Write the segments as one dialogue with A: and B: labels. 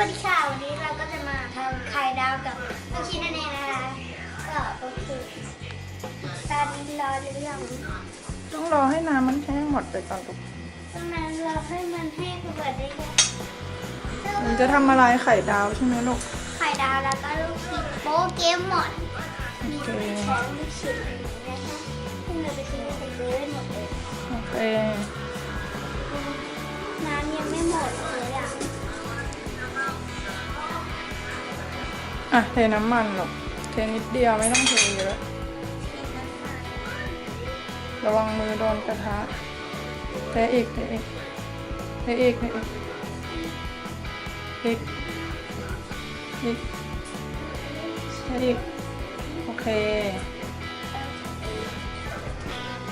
A: วัสดีค่ะวันนี้เราก็จะมาทำไข่ดาวกับลูกชิ้นนั่นเองนะคะก็โอเคตอนนี้รอหรือยัง
B: ต้องรอให้น้ำมันแห้งหมดไปก่อนลูก
A: ตรงนั้นเราให้มันแห้งเปิดได้ยัง
B: หนูจะทำอะไรไข่ดาวใช่ไหมลูก
A: ไข่ดาวแล้วก็ลูกชิ้นโปเกมอนมี
B: โอเค
A: แข็งลูกชิ้นอย่างนี้นะคะซึ่งเราไปซื้อไปซื้อได้หมดเลย
B: โอเค
A: น้ำยังไม่หมดเลย อะ
B: อะเทน้ำมันลูกเทนิดเดียวไม่ต้องเทเยอะระวังมือโดนกระทะเทอีกเทอีกเทอีกเทอีกอีกอีกเทอีกโอเค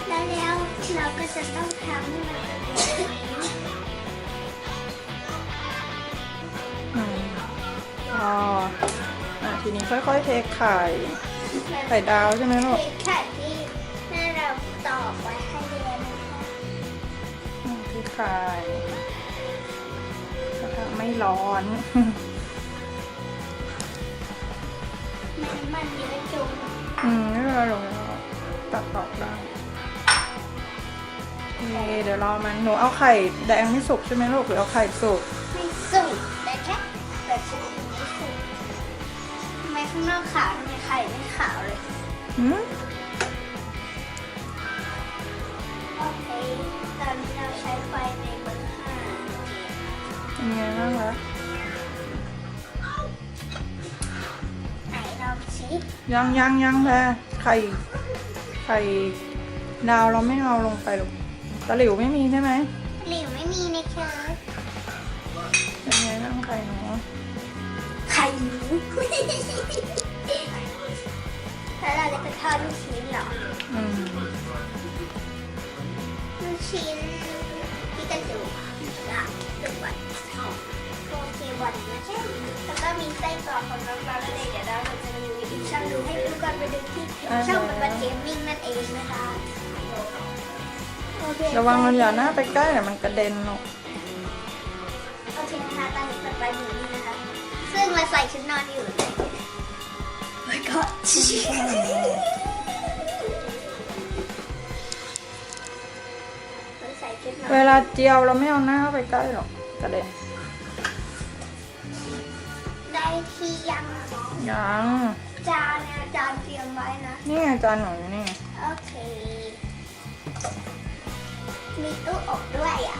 A: แล้วแล้วเราก็จะต้องทำให้มัน
B: อืมพออะ ทีนี้ค่อยๆเทไข่ ไข่ดาวใช่ไหมลูก
A: เค้กไข่ที่แม่เราตอกไว้ให้เรียนนะคะ
B: อืมเทไข่กระทะไม่ร้อน
A: มันมันเยอะจุง
B: อืมไม่เป็นไรหรอกตัดตอกได้โอเคเดี๋ยวรอมันหนูเอาไข่แดงไม่สุกใช่ไหมลูกหรือเอาไข่สุก
A: ไม่สุกแต่แค่แบบสุกไม่สุกทำไม ข้างนอกขาวทำไมไข่ไม่ขาวเลย
B: อืม
A: โอเค ตอนนี้เราใช้ไฟในเบอร์ห้า
B: เป็นไงบ้างคะ
A: ไหนลองชิ
B: ยังยังยังแพรไข่ ไข่ดาวเราไม่เอาลงไปหรอกตะหลิวไม่มีใช่ไหม
A: หลิวไม่มีในเคิร์ฟ
B: เป็นไงบ้างไข่หนู
A: ไข่หมู ส้กรอกของน้องๆนั่นเองเดี๋ยวเราจะมีวิดีโอช่างดูให้ดูก่อนไปดูที่ช่องเป็นบันเกมมิ่งนั่นเองนะคะโอเค
B: ระวังมันอย่าหน้าไปใกล้เดี๋ยวมันกระเด็นหรอก
A: โอเคนะคะตอนนี้เปิดไฟอยู่นี่นะคะ ซึ่งเราใส่ชุดนอนอยู่เลยโอ้ยก็ใส่ชุดนอน
B: เวลาเจียวเราไม่เอาหน้าไปใกล้หรอกกระเด็น
A: ที่ยัง
B: ยัง
A: จานเนี่ยจานเตรียมไว้นะ
B: นี่ไงจานหนูอยู่นี่ไง
A: โอเค มีตู้อบด้วยอะ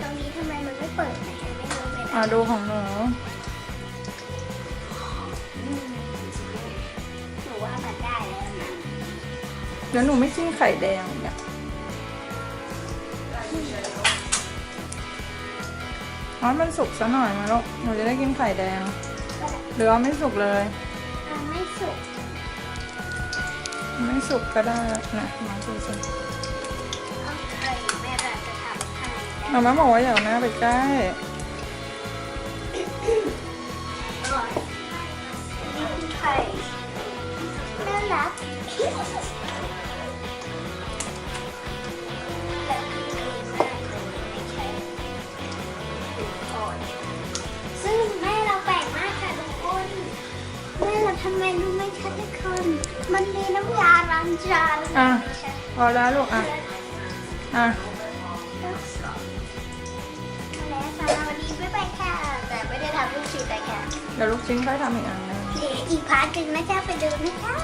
A: ตรงนี้ทำไมมันไม่เปิดนะฉันไม่รู้เลย
B: อะ
A: นะ
B: ดูของหนู
A: อืมหนูว่ามันได้แล้วนะ
B: เดี๋ยวหนูไม่กินไข่แดงเนี่ยอ๋อมันสุกซะหน่อยมาลูกหนูจะได้กินไข่แดง
A: ก็ได้
B: หรือว่าไม่สุกเลย
A: มันไม่สุก
B: ไม่สุกก็ได้นะมาดูสิ
A: โอเคแม่เราจะทำให้
B: มาม่าบอกว่าอย่าเอาหน้าไปใกล้
A: ก่อนนี่คือไข่น่ารักแบบนี้เองมากเลยไม่ใช่ถุงก่อน ทำไมรู้ไหมคะทุกคน มันมีน้ำยาล้างจาน
B: อะ
A: ไม่ใช่
B: พอแล้วลูกอะ อะ
A: แล้วสำหรับวันนี้บ๊ายบายค่ะ แต่ไม่ได้ทำลูกชิ้นแต่แค่
B: เดี๋ยวลูกชิ้นค่อยทำอีกอันหนึง
A: เหลืออีกพาร์ทหนึ่งนะจ๊ะไปดูนะคะ